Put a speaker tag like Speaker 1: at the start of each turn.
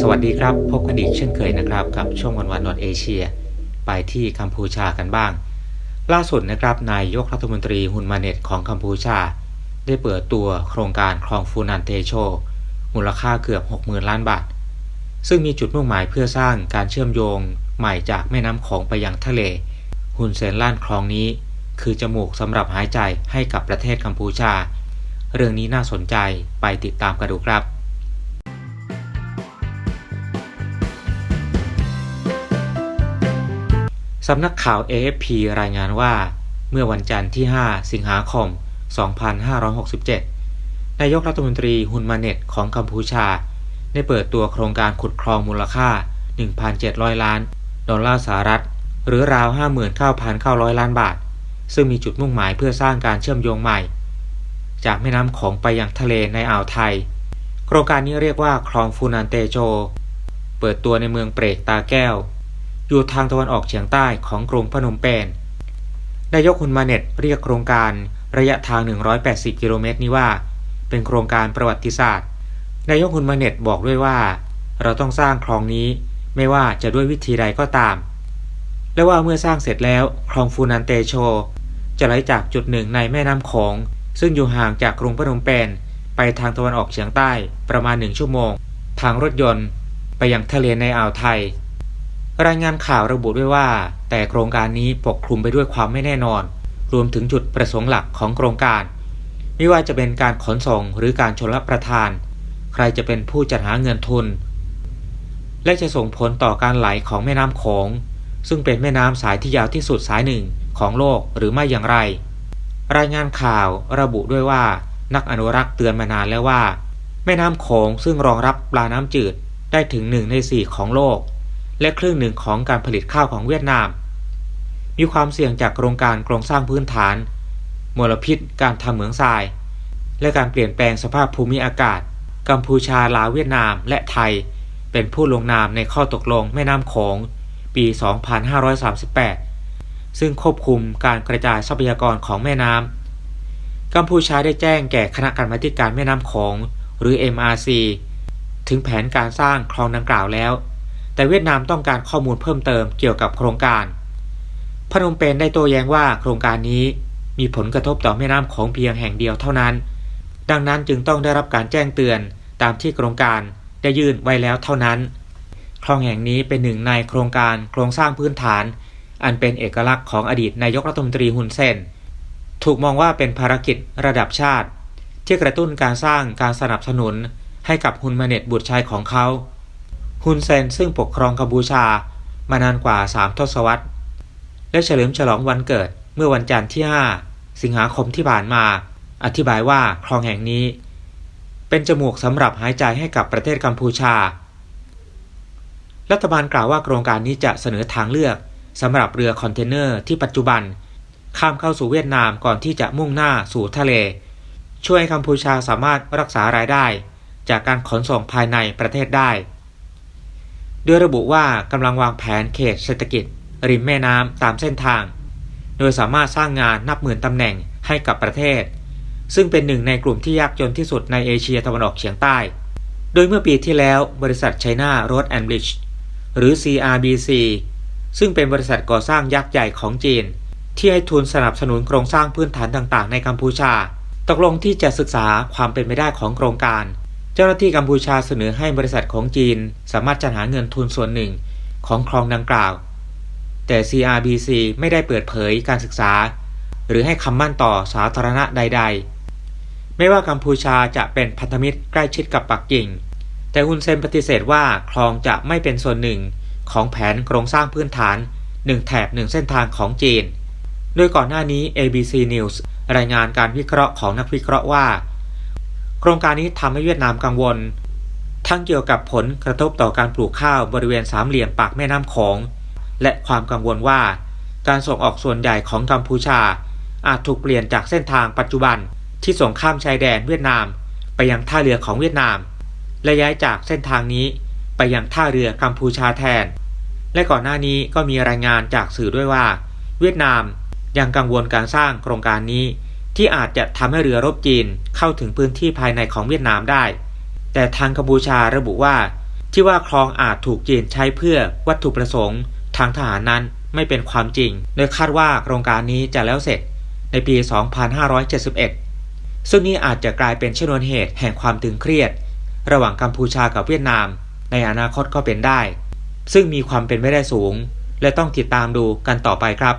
Speaker 1: สวัสดีครับ พบกันอีกเช่นเคยนะครับ กับช่วงวันวันนอตเอเชีย ไปที่กัมพูชากันบ้าง ล่าสุดนะครับนายยกรัฐมนตรีฮุนมาเน็ตของกัมพูชา ได้เปิดตัวโครงการคลองฟูนันเตโช มูลค่าเกือบ 60,000 ล้านบาท ซึ่งมีจุดมุ่งหมายเพื่อสร้างการเชื่อมโยงใหม่จากแม่น้ำของไปยังทะเลฮุนเซนล้านคลองนี้ คือจมูกสำหรับหายใจให้กับประเทศกัมพูชา เรื่องนี้น่าสนใจไปติดตามกันดูครับสำนักข่าว AFP รายงานว่า เมื่อวันจันทร์ที่ 5 สิงหาคม 2567 นายกรัฐมนตรีฮุนมาเน็ตของกัมพูชา ได้เปิดตัวโครงการขุดคลองมูลค่า 1,700 ล้าน ดอลลาร์สหรัฐ หรือราว 59,900 ล้านบาท ซึ่งมีจุดมุ่งหมายเพื่อสร้างการเชื่อมโยงใหม่ จากแม่น้ำของไปยังทะเลในอ่าวไทย โครงการนี้เรียกว่าคลองฟูนันเตโจ เปิดตัวในเมืองเปรกตาแก้ว อยู่ทางตะวันออกเฉียงใต้ของกรุงพนมเปญนายกฮุนมาเน็ตเรียกโครงการระยะทาง 180 กิโลเมตรนี้ว่า เป็นโครงการประวัติศาสตร์ นายกฮุนมาเน็ตบอกด้วยว่า เราต้องสร้างคลองนี้ไม่ว่าจะด้วยวิธีใดก็ตาม และว่าเมื่อสร้างเสร็จแล้วคลองฟูนันเตโช จะไหลจากจุดหนึ่งในแม่น้ำโขง ซึ่งอยู่ห่างจากกรุงพนมเปญไปทางตะวันออกเฉียงใต้ประมาณหนึ่งชั่วโมง ทางรถยนต์ไปยังทะเลในอ่าวไทย รายงานข่าวระบุด้วยว่า แต่โครงการนี้ปกคลุมไปด้วยความไม่แน่นอน รวมถึงจุดประสงค์หลักของโครงการ ไม่ว่าจะเป็นการขนส่งหรือการชนรับประทาน ใครจะเป็นผู้จัดหาเงินทุน และจะส่งผลต่อการไหลของแม่น้ำโขงซึ่งเป็นแม่น้ำสายที่ยาวที่สุดสายหนึ่งของโลกหรือไม่อย่างไร รายงานข่าวระบุด้วยว่า นักอนุรักษ์เตือนมานานแล้วว่า แม่น้ำโขงซึ่งรองรับปลาน้ำจืดได้ถึงหนึ่งในสี่ของโลก และครึ่งหนึ่งของการผลิตข้าวของเวียดนาม มีความเสี่ยงจากโครงการโครงสร้างพื้นฐาน มลพิษการทำเหมืองทราย และการเปลี่ยนแปลงสภาพภูมิอากาศ กัมพูชาลาวเวียดนามและไทย เป็นผู้ลงนามในข้อตกลงแม่น้ำโขงปี 2538 ซึ่งควบคุมการกระจายทรัพยากรของแม่น้ำกัมพูชาได้แจ้งแก่คณะกรรมาการแม่น้ำโขงหรือ MRC ถึงแผนการสร้างคลองดังกล่าวแล้ว แต่เวียดนามต้องการข้อมูลเพิ่มเติมเกี่ยวกับโครงการ พนมเปญได้โต้แย้งว่าโครงการนี้มีผลกระทบต่อแม่น้ำของเพียงแห่งเดียวเท่านั้น ดังนั้นจึงต้องได้รับการแจ้งเตือนตามที่โครงการได้ยื่นไว้แล้วเท่านั้น คลองแห่งนี้เป็นหนึ่งในโครงการโครงสร้างพื้นฐาน อันเป็นเอกลักษณ์ของอดีตนายกรัฐมนตรีฮุนเซน ถูกมองว่าเป็นภารกิจระดับชาติ ที่กระตุ้นการสร้างการสนับสนุนให้กับฮุนมาเน็ตบุตรชายของเขาฮุนเซนซึ่งปกครองกัมพูชามานานกว่า 3 ทศวรรษ และเฉลิมฉลองวันเกิดเมื่อวันจันทร์ที่ 5 สิงหาคมที่ผ่านมา อธิบายว่าคลองแห่งนี้ เป็นจมูกสำหรับหายใจให้กับประเทศกัมพูชา รัฐบาลกล่าวว่าโครงการนี้จะเสนอทางเลือก สำหรับเรือคอนเทนเนอร์ที่ปัจจุบัน ข้ามเข้าสู่เวียดนามก่อนที่จะมุ่งหน้าสู่ทะเล ช่วยให้กัมพูชาสามารถรักษารายได้ จากการขนส่งภายในประเทศได้ โดยระบุว่ากำลังวางแผนเขตเศรษฐกิจ ริมแม่น้ำตามเส้นทาง โดยสามารถสร้างงานนับหมื่นตำแหน่งให้กับประเทศ ซึ่งเป็นหนึ่งในกลุ่มที่ยากจนที่สุดในเอเชียตะวันออกเฉียงใต้ โดยเมื่อปีที่แล้วบริษัท China Road and Bridge หรือ CRBC ซึ่งเป็นบริษัทก่อสร้างยักษ์ใหญ่ของจีน ที่ให้ทุนสนับสนุนโครงสร้างพื้นฐานต่างๆ ในกัมพูชา ตกลงที่จะศึกษาความเป็นไปได้ของโครงการ เจ้าหน้าที่กัมพูชาเสนอให้บริษัทของจีน สามารถจัดหาเงินทุนส่วนหนึ่งของคลองดังกล่าว แต่ CRBC ไม่ได้เปิดเผยการศึกษา หรือให้คำมั่นต่อสาธารณะใด ๆ ไม่ว่ากัมพูชาจะเป็นพันธมิตรใกล้ชิดกับปักกิ่ง แต่ฮุนเซนปฏิเสธว่าคลองจะไม่เป็นส่วนหนึ่ง ของแผนโครงสร้างพื้นฐาน 1 แถบ 1 เส้นทางของจีน โดยก่อนหน้านี้ ABC News รายงานการวิเคราะห์ของนักวิเคราะห์ว่า โครงการนี้ทำให้เวียดนามกังวล ทั้งเกี่ยวกับผลกระทบต่อการปลูกข้าวบริเวณสามเหลี่ยมปากแม่น้ำโขงและความกังวลว่า การส่งออกส่วนใหญ่ของกัมพูชา อาจถูกเปลี่ยนจากเส้นทางปัจจุบันที่ส่งข้ามชายแดนเวียดนาม ไปยังท่าเรือของเวียดนาม และย้ายจากเส้นทางนี้ไปยังท่าเรือกัมพูชาแทน และก่อนหน้านี้ก็มีรายงานจากสื่อด้วยว่า เวียดนามยังกังวลการสร้างโครงการนี้ ที่อาจจะทำให้เรือรบจีนเข้าถึงพื้นที่ภายในของเวียดนามได้ แต่ทางกัมพูชาระบุว่า ที่ว่าคลองอาจถูกจีนใช้เพื่อวัตถุประสงค์ ทางทหารนั้นไม่เป็นความจริง โดยคาดว่าโครงการนี้จะแล้วเสร็จในปี 2571 ซึ่งนี่อาจจะกลายเป็นชนวนเหตุแห่งความตึงเครียด ระหว่างกัมพูชากับเวียดนาม ในอนาคตก็เป็นได้ ซึ่งมีความเป็นไปได้สูง และต้องติดตามดูกันต่อไปครับ